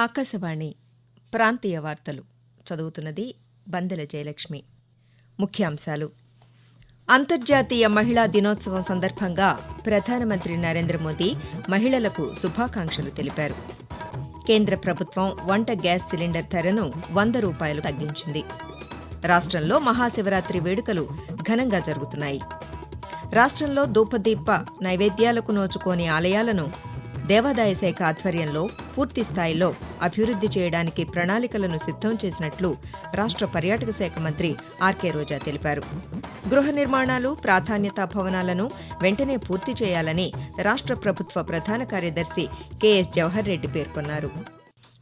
ఆకాశవాణి ప్రాంతీయ వార్తలు. చదువుతున్నది బందెల జయలక్ష్మి. ముఖ్యాంశాలు. అంతర్జాతీయ మహిళా దినోత్సవం సందర్భంగా ప్రధానమంత్రి నరేంద్ర మోదీ మహిళలకు శుభాకాంక్షలు తెలిపారు. కేంద్ర ప్రభుత్వం వంట గ్యాస్ సిలిండర్ ధరను వంద రూపాయలు తగ్గించింది. రాష్ట్రంలో మహాశివరాత్రి వేడుకలు ఘనంగా జరుగుతున్నాయి. రాష్ట్రంలో ధూపదీప నైవేద్యాలకు నోచుకోని ఆలయాలను దేవాదాయ శాఖ ఆధ్వర్యంలో పూర్తి స్థాయిలో అభివృద్ధి చేయడానికి ప్రణాళికలను సిద్ధం చేసినట్లు రాష్ట్ర పర్యాటక శాఖ మంత్రి ఆర్కే రోజా తెలిపారు. గృహ నిర్మాణాలు ప్రాధాన్యతా భవనాలను వెంటనే పూర్తి చేయాలని రాష్ట్ర ప్రభుత్వ ప్రధాన కార్యదర్శి కెఎస్ జవహర్ రెడ్డి పేర్కొన్నారు.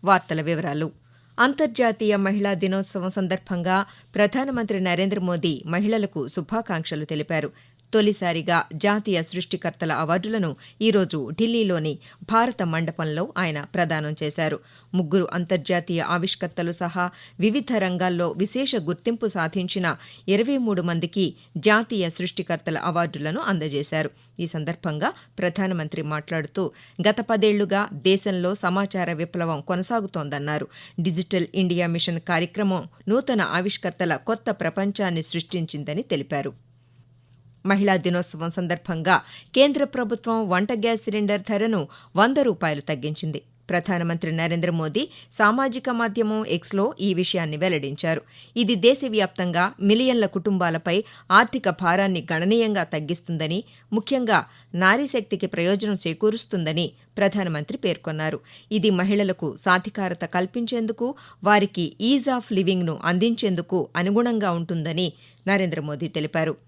వార్తల వివరాలు. అంతర్జాతీయ మహిళా దినోత్సవం సందర్భంగా ప్రధానమంత్రి నరేంద్ర మోదీ మహిళలకు శుభాకాంక్షలు తెలిపారు. తొలిసారిగా జాతీయ సృష్టికర్తల అవార్డులను ఈరోజు ఢిల్లీలోని భారత మండపంలో ఆయన ప్రదానం చేశారు. ముగ్గురు అంతర్జాతీయ ఆవిష్కర్తలు సహా వివిధ రంగాల్లో విశేష గుర్తింపు సాధించిన ఇరవై మూడు మందికి జాతీయ సృష్టికర్తల అవార్డులను అందజేశారు. ఈ సందర్భంగా ప్రధానమంత్రి మాట్లాడుతూ గత పదేళ్ళుగా దేశంలో సమాచార విప్లవం కొనసాగుతోందన్నారు. డిజిటల్ ఇండియా మిషన్ కార్యక్రమం నూతన ఆవిష్కర్తల కొత్త ప్రపంచాన్ని సృష్టించిందని తెలిపారు. మహిళా దినోత్సవం సందర్భంగా కేంద్ర ప్రభుత్వం వంట గ్యాస్ సిలిండర్ ధరను వంద రూపాయలు తగ్గించింది. ప్రధానమంత్రి నరేంద్ర మోదీ సామాజిక మాధ్యమం ఎక్స్లో ఈ విషయాన్ని వెల్లడించారు. ఇది దేశవ్యాప్తంగా మిలియన్ల కుటుంబాలపై ఆర్థిక భారాన్ని గణనీయంగా తగ్గిస్తుందని ముఖ్యంగా నారీశక్తికి ప్రయోజనం చేకూరుస్తుందని ప్రధానమంత్రి పేర్కొన్నారు. ఇది మహిళలకు సాధికారత కల్పించేందుకు వారికి ఈజ్ ఆఫ్ లివింగ్ను అందించేందుకు అనుగుణంగా ఉంటుందని నరేంద్ర మోదీ తెలిపారు.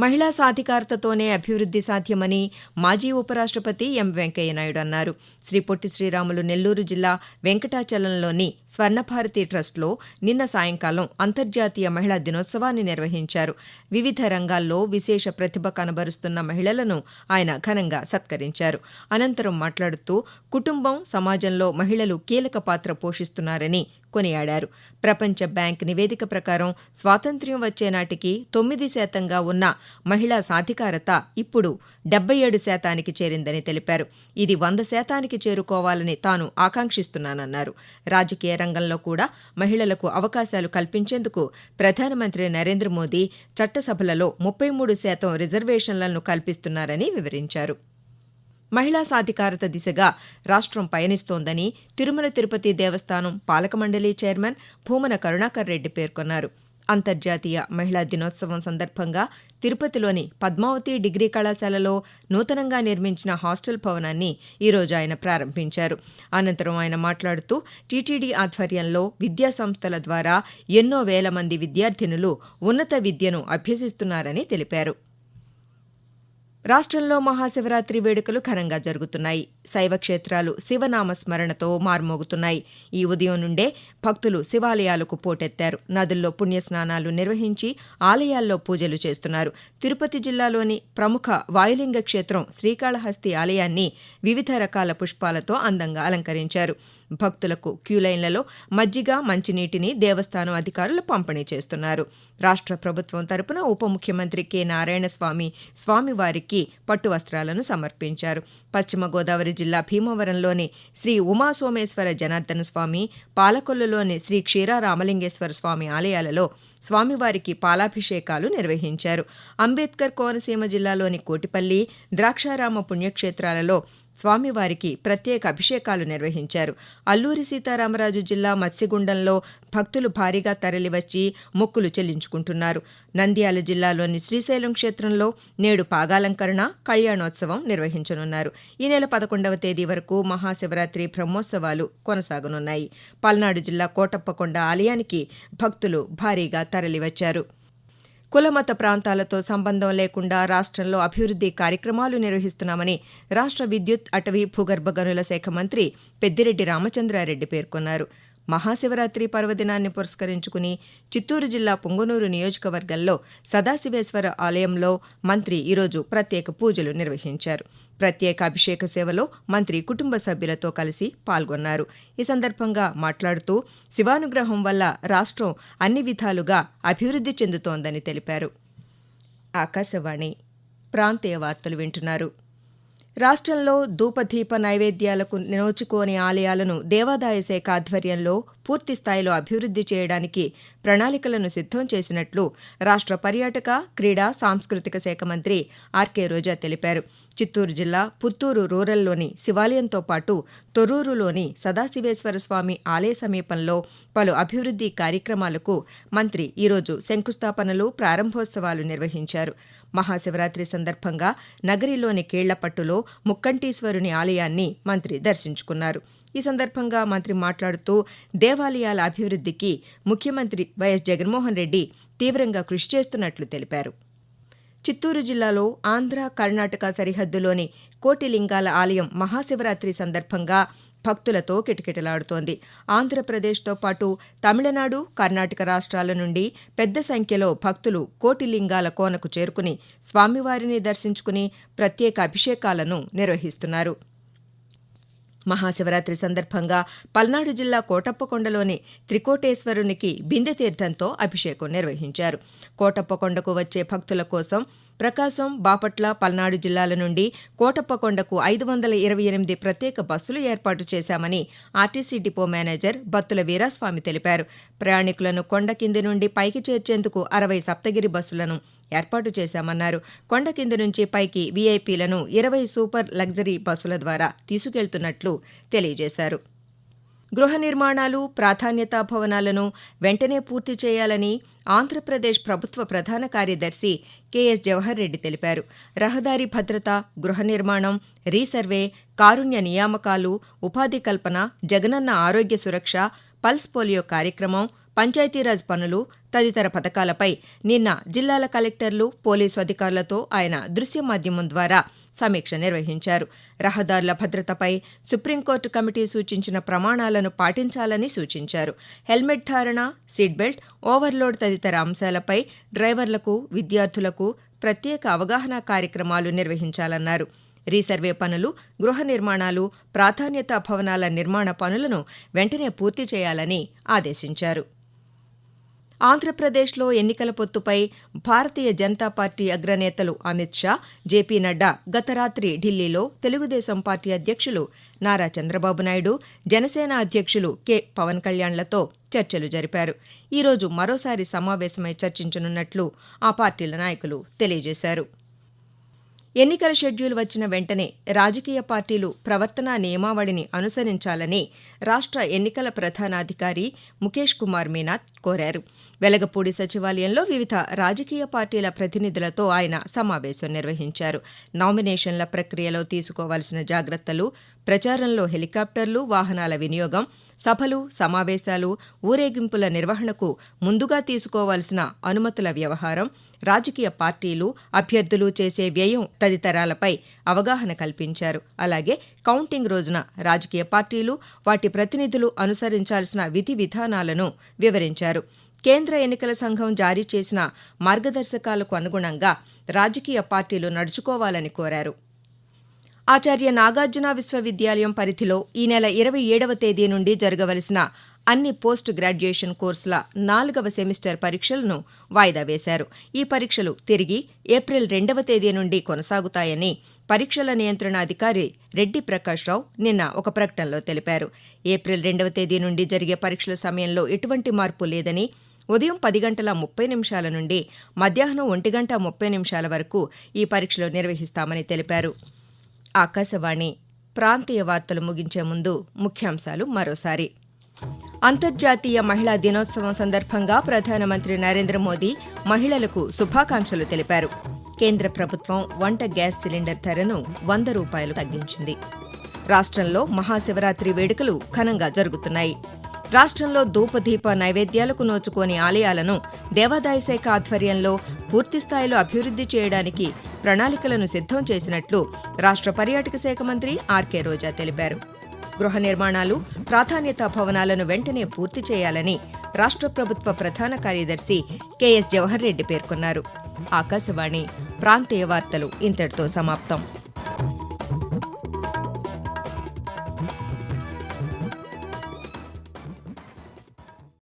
మహిళా సాధికారతతోనే అభివృద్ధి సాధ్యమని మాజీ ఉపరాష్ట్రపతి ఎం వెంకయ్యనాయుడు అన్నారు. శ్రీ పొట్టి శ్రీరాములు నెల్లూరు జిల్లా వెంకటాచలంలోని స్వర్ణభారతి ట్రస్ట్లో నిన్న సాయంకాలం అంతర్జాతీయ మహిళా దినోత్సవాన్ని నిర్వహించారు. వివిధ రంగాల్లో విశేష ప్రతిభ కనబరుస్తున్న మహిళలను ఆయన ఘనంగా సత్కరించారు. అనంతరం మాట్లాడుతూ కుటుంబం సమాజంలో మహిళలు కీలక పాత్ర పోషిస్తున్నారని కొనియాడారు. ప్రపంచ బ్యాంక్ నివేదిక ప్రకారం స్వాతంత్ర్యం వచ్చే నాటికి తొమ్మిది శాతంగా ఉన్న మహిళా సాధికారత ఇప్పుడు డెబ్బై ఏడు శాతానికి చేరిందని తెలిపారు. ఇది వంద శాతానికి చేరుకోవాలని తాను ఆకాంక్షిస్తున్నానన్నారు. రాజకీయ రంగంలో కూడా మహిళలకు అవకాశాలు కల్పించేందుకు ప్రధానమంత్రి నరేంద్ర మోదీ చట్టసభలలో ముప్పై మూడు శాతం రిజర్వేషన్లను కల్పిస్తున్నారని వివరించారు. మహిళా సాధికారత దిశగా రాష్ట్రం పయనిస్తోందని తిరుమల తిరుపతి దేవస్థానం పాలక మండలి చైర్మన్ భూమన కరుణాకర్ రెడ్డి పేర్కొన్నారు. అంతర్జాతీయ మహిళా దినోత్సవం సందర్భంగా తిరుపతిలోని పద్మావతి డిగ్రీ కళాశాలలో నూతనంగా నిర్మించిన హాస్టల్ భవనాన్ని ఈరోజు ఆయన ప్రారంభించారు. అనంతరం ఆయన మాట్లాడుతూ టీటీడీ ఆధ్వర్యంలో విద్యా సంస్థల ద్వారా ఎన్నో వేల మంది విద్యార్థినులు ఉన్నత విద్యను అభ్యసిస్తున్నారని తెలిపారు. రాష్ట్రంలో మహాశివరాత్రి వేడుకలు ఘనంగా జరుగుతున్నాయి. శైవ క్షేత్రాలు శివనామ స్మరణతో మార్మోగుతున్నాయి. ఈ ఉదయం నుండే భక్తులు శివాలయాలకు పోటెత్తారు. నదుల్లో పుణ్యస్నానాలు నిర్వహించి ఆలయాల్లో పూజలు చేస్తున్నారు. తిరుపతి జిల్లాలోని ప్రముఖ వాయులింగ క్షేత్రం శ్రీకాళహస్తి ఆలయాన్ని వివిధ రకాల పుష్పాలతో అందంగా అలంకరించారు. భక్తులకు క్యూలైన్లలో మజ్జిగ మంచినీటిని దేవస్థానం అధికారులు పంపిణీ చేస్తున్నారు. రాష్ట్ర ప్రభుత్వం తరపున ఉప ముఖ్యమంత్రి కె. నారాయణస్వామి స్వామివారికి పట్టు వస్త్రాలను సమర్పించారు. పశ్చిమ గోదావరి జిల్లా భీమవరంలోని శ్రీ ఉమాసోమేశ్వర జనార్దన స్వామి పాలకొల్లులోని శ్రీ క్షీరారామలింగేశ్వర స్వామి ఆలయాలలో స్వామివారికి పాలాభిషేకాలు నిర్వహించారు. అంబేద్కర్ కోనసీమ జిల్లాలోని కోటిపల్లి ద్రాక్షారామ పుణ్యక్షేత్రాలలో స్వామివారికి ప్రత్యేక అభిషేకాలు నిర్వహించారు. అల్లూరి సీతారామరాజు జిల్లా మత్స్యగుండంలో భక్తులు భారీగా తరలివచ్చి మొక్కులు చెల్లించుకుంటున్నారు. నంద్యాల జిల్లాలోని శ్రీశైలం క్షేత్రంలో నేడు పాగాలంకరణ కళ్యాణోత్సవం నిర్వహించనున్నారు. ఈ నెల పదకొండవ తేదీ వరకు మహాశివరాత్రి బ్రహ్మోత్సవాలు కొనసాగనున్నాయి. పల్నాడు జిల్లా కోటప్పకొండ ఆలయానికి భక్తులు భారీగా తరలివచ్చారు. కులమత ప్రాంతాలతో సంబంధం లేకుండా రాష్ట్రంలో అభివృద్ధి కార్యక్రమాలు నిర్వహిస్తున్నామని రాష్ట్ర విద్యుత్ అటవీ భూగర్భ గనుల శాఖ మంత్రి పెద్దిరెడ్డి రామచంద్రారెడ్డి పేర్కొన్నారు. మహాశివరాత్రి పర్వదినాన్ని పురస్కరించుకుని చిత్తూరు జిల్లా పొంగునూరు నియోజకవర్గంలో సదాశివేశ్వర ఆలయంలో మంత్రి ఈరోజు ప్రత్యేక పూజలు నిర్వహించారు. ప్రత్యేక అభిషేక సేవలో మంత్రి కుటుంబ సభ్యులతో కలిసి పాల్గొన్నారు. ఈ సందర్భంగా మాట్లాడుతూ శివానుగ్రహం వల్ల రాష్ట్రం అన్ని విధాలుగా అభివృద్ధి చెందుతోందని తెలిపారు. ఆకాశవాణి ప్రాంతీయ వార్తలు వింటున్నారు. రాష్ట్రంలో ధూపదీప నైవేద్యాలకు నోచుకోని ఆలయాలను దేవాదాయ శాఖ ఆధ్వర్యంలో పూర్తి స్థాయిలో అభివృద్ది చేయడానికి ప్రణాళికలను సిద్దం చేసినట్లు రాష్ట్ర పర్యాటక క్రీడా సాంస్కృతిక శాఖ మంత్రి ఆర్కే రోజా తెలిపారు. చిత్తూరు జిల్లా పుత్తూరు రూరల్లోని శివాలయంతో పాటు తొర్రూరులోని సదాశివేశ్వర స్వామి ఆలయ సమీపంలో పలు అభివృద్ది కార్యక్రమాలకు మంత్రి ఈరోజు శంకుస్థాపనలు ప్రారంభోత్సవాలు నిర్వహించారు. మహాశివరాత్రి సందర్భంగా నగరిలోని కీళ్ళపట్టులో ముక్కంటీశ్వరుని ఆలయాన్ని మంత్రి దర్శించుకున్నారు. ఈ సందర్భంగా మంత్రి మాట్లాడుతూ దేవాలయాల అభివృద్ధికి ముఖ్యమంత్రి వైఎస్ జగన్మోహన్ రెడ్డి తీవ్రంగా కృషి చేస్తున్నట్లు తెలిపారు. చిత్తూరు జిల్లాలో ఆంధ్ర కర్ణాటక సరిహద్దులోని కోటిలింగాల ఆలయం మహాశివరాత్రి సందర్భంగా భక్తులతో కిటకిటలాడుతోంది. ఆంధ్రప్రదేశ్తో పాటు తమిళనాడు కర్ణాటక రాష్ట్రాల నుండి పెద్ద సంఖ్యలో భక్తులు కోటిలింగాల కోనకు చేరుకుని స్వామివారిని దర్శించుకుని ప్రత్యేక అభిషేకాలను నిర్వహిస్తున్నారు. మహాశివరాత్రి సందర్భంగా పల్నాడు జిల్లా కోటప్పకొండలోని త్రికోటేశ్వరునికి బిందె తీర్థంతో అభిషేకం నిర్వహించారు. కోటప్పకొండకు వచ్చే భక్తుల కోసం ప్రకాశం బాపట్ల పల్నాడు జిల్లాల నుండి కోటప్పకొండకు ఐదు వందల ఇరవై ఎనిమిది ప్రత్యేక బస్సులు ఏర్పాటు చేశామని RTC depot manager Battula Veeraswamy తెలిపారు. ప్రయాణికులను కొండ కింది నుండి పైకి చేర్చేందుకు అరవై సప్తగిరి బస్సులను ఏర్పాటు చేశామన్నారు. కొండ కింది నుంచి పైకి వీఐపీలను ఇరవై సూపర్ లగ్జరీ బస్సుల ద్వారా తీసుకెళ్తున్నట్లు తెలియజేశారు. గృహ నిర్మాణాలు ప్రాధాన్యతా భవనాలను వెంటనే పూర్తి చేయాలని ఆంధ్రప్రదేశ్ ప్రభుత్వ ప్రధాన కార్యదర్శి కెఎస్ జవహర్ రెడ్డి తెలిపారు. రహదారి భద్రత గృహ నిర్మాణం రీసర్వే కారుణ్య నియామకాలు ఉపాధి కల్పన జగనన్న ఆరోగ్య సురక్ష పల్స్ పోలియో కార్యక్రమం పంచాయతీరాజ్ పనులు తదితర పథకాలపై నిన్న జిల్లాల కలెక్టర్లు పోలీసు అధికారులతో ఆయన దృశ్య మాధ్యమం ద్వారా సమీక్ష నిర్వహించారు. రహదారుల భద్రతపై సుప్రీంకోర్టు కమిటీ సూచించిన ప్రమాణాలను పాటించాలని సూచించారు. హెల్మెట్ ధారణ సీట్ బెల్ట్ ఓవర్లోడ్ తదితర అంశాలపై డ్రైవర్లకు విద్యార్థులకు ప్రత్యేక అవగాహన కార్యక్రమాలు నిర్వహించాలన్నారు. రీసర్వే పనులు గృహ నిర్మాణాలు ప్రాధాన్యత భవనాల నిర్మాణ పనులను వెంటనే పూర్తి చేయాలని ఆదేశించారు. ఆంధ్రప్రదేశ్లో ఎన్నికల పొత్తుపై భారతీయ జనతా పార్టీ అగ్రనేతలు అమిత్ షా జేపీ నడ్డా గత రాత్రి ఢిల్లీలో తెలుగుదేశం పార్టీ అధ్యక్షులు నారా చంద్రబాబు నాయుడు జనసేన అధ్యక్షులు కె. పవన్ కళ్యాణ్లతో చర్చలు జరిపారు. ఈరోజు మరోసారి సమావేశమై చర్చించనున్నట్లు ఆ పార్టీల నాయకులు తెలియజేశారు. ఎన్నికల షెడ్యూల్ వచ్చిన వెంటనే రాజకీయ పార్టీలు ప్రవర్తనా నియమావళిని అనుసరించాలని రాష్ట్ర ఎన్నికల ప్రధానాధికారి ముఖేష్ కుమార్ మీనాత్ కోరారు. వెలగపూడి సచివాలయంలో వివిధ రాజకీయ పార్టీల ప్రతినిధులతో ఆయన సమావేశం నిర్వహించారు. నామినేషన్ల ప్రక్రియలో తీసుకోవాల్సిన జాగ్రత్తలు ప్రచారంలో హెలికాప్టర్లు వాహనాల వినియోగం సభలు సమావేశాలు ఊరేగింపుల నిర్వహణకు ముందుగా తీసుకోవాల్సిన అనుమతుల వ్యవహారం రాజకీయ పార్టీలు అభ్యర్థులు చేసే వ్యయం తదితరాలపై అవగాహన కల్పించారు. అలాగే కౌంటింగ్ రోజున రాజకీయ పార్టీలు వాటి ప్రతినిధులు అనుసరించాల్సిన విధి విధానాలను వివరించారు. కేంద్ర ఎన్నికల సంఘం జారీ చేసిన మార్గదర్శకాలకు అనుగుణంగా రాజకీయ పార్టీలు నడుచుకోవాలని కోరారు. ఆచార్య నాగార్జున విశ్వవిద్యాలయం పరిధిలో ఈ నెల ఇరవై ఏడవ తేదీ నుండి జరగవలసిన అన్ని పోస్ట్ గ్రాడ్యుయేషన్ కోర్సుల నాలుగవ సెమిస్టర్ పరీక్షలను వాయిదా వేశారు. ఈ పరీక్షలు తిరిగి ఏప్రిల్ రెండవ తేదీ నుండి కొనసాగుతాయని పరీక్షల నియంత్రణ అధికారి రెడ్డి ప్రకాష్ రావు నిన్న ఒక ప్రకటనలో తెలిపారు. ఏప్రిల్ రెండవ తేదీ నుండి జరిగే పరీక్షల సమయంలో ఎటువంటి మార్పు లేదని ఉదయం పది గంటల ముప్పై నిమిషాల నుండి మధ్యాహ్నం ఒంటి గంట ముప్పై నిమిషాల వరకు ఈ పరీక్షలు నిర్వహిస్తామని తెలిపారు. ఆకాశవాణి. ప్రాంతీయ వార్తలు ముగించే ముందు ముఖ్యాంశాలు మరోసారి. అంతర్జాతీయ మహిళా దినోత్సవం సందర్భంగా ప్రధానమంత్రి నరేంద్ర మోదీ మహిళలకు శుభాకాంక్షలు తెలిపారు. కేంద్ర ప్రభుత్వం వంట గ్యాస్ సిలిండర్ ధరను వంద రూపాయలు తగ్గించింది. రాష్ట్రంలో మహాశివరాత్రి వేడుకలు ఘనంగా జరుగుతున్నాయి. రాష్ట్రంలో ధూపదీప నైవేద్యాలకు నోచుకోని ఆలయాలను దేవాదాయ శాఖ ఆధ్వర్యంలో పూర్తిస్థాయిలో అభివృద్ది చేయడానికి ప్రణాళికలను సిద్దం చేసినట్లు రాష్ట్ర పర్యాటక శాఖ మంత్రి ఆర్కే రోజా తెలిపారు. గృహ నిర్మాణాలు ప్రాధాన్యతా భవనాలను వెంటనే పూర్తి చేయాలని రాష్ట్ర ప్రభుత్వ ప్రధాన కార్యదర్శి కెఎస్ జవహర్ రెడ్డి పేర్కొన్నారు. ఆకాశవాణి ప్రాంతీయ వార్తలు ఇంతటితో సమాప్తం.